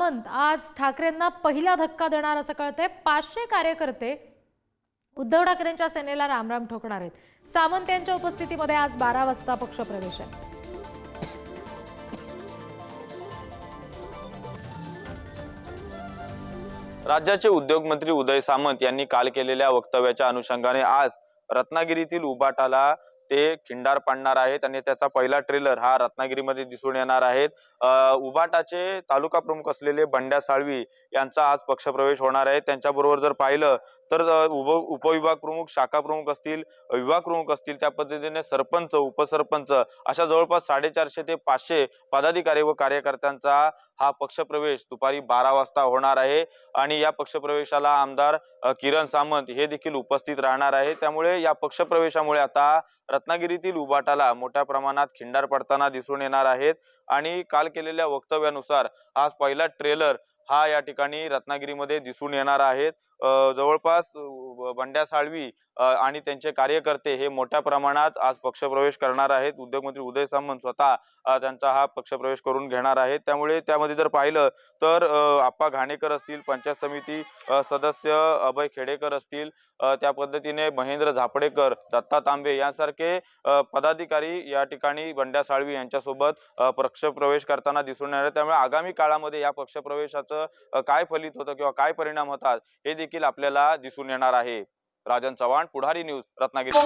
सामंत आज ठाकरेंना पहिला धक्का देणार असं कळतंय. पाचशे कार्यकर्ते उद्धव ठाकरेंच्या सेनेला रामराम ठोकणार आहेत. सामंत यांच्या उपस्थितीमध्ये आज बारा वाजता पक्षप्रवेश आहे. राज्याचे उद्योगमंत्री उदय सामंत यांनी काल केलेल्या वक्तव्याच्या अनुषंगाने आज रत्नागिरीतील उबाटाला ते खिंडार पाडणार आहेत आणि त्याचा पहिला ट्रेलर हा रत्नागिरीमध्ये दिसून येणार आहेत उबाटाचे तालुका प्रमुख असलेले बंड्या साळवी यांचा आज पक्षप्रवेश होणार आहे. त्यांच्याबरोबर जर पाहिलं तर उप उपविभाग प्रमुख शाखा प्रमुख असतील विभाग प्रमुख असतील त्या पद्धतीने सरपंच उपसरपंच अशा जवळपास साडेचारशे ते पाचशे पदाधिकारी व कार्यकर्त्यांचा हा पक्षप्रवेश दुपारी बारा वाजता होणार आहे. आणि या पक्षप्रवेशाला आमदार किरण सामंत हे देखील उपस्थित राहणार आहे त्यामुळे या पक्षप्रवेशामुळे आता रत्नागिरीतील उबाटाला मोठ्या प्रमाणात खिंडार पडताना दिसून येणार आहेत. आणि काल केलेल्या वक्तव्यानुसार आज पहिला ट्रेलर हा या ठिकाणी रत्नागिरीमध्ये दिसून येणार आहेत जवळपास बंड्या साळवी आणि त्यांचे कार्यकर्ते हे मोठ्या प्रमाणात आज पक्षप्रवेश करणार आहेत. उद्योगमंत्री उदय सामंत स्वतः त्यांचा हा पक्षप्रवेश करून घेणार आहेत. त्यामुळे त्यामध्ये जर पाहिलं तर आप्पा घाणेकर असतील पंचायत समिती सदस्य अभय खेडेकर असतील त्या पद्धतीने महेंद्र झापडेकर दत्ता तांबे यांसारखे पदाधिकारी या ठिकाणी बंड्या साळवी यांच्यासोबत पक्षप्रवेश करताना दिसून येणार आहे. त्यामुळे आगामी काळामध्ये या पक्षप्रवेशाचं काय फलित होतं किंवा काय परिणाम होतात हे देखील आपल्याला दिसून येणार आहे. राजन चव्हाण पुढारी न्यूज रत्नागिरी.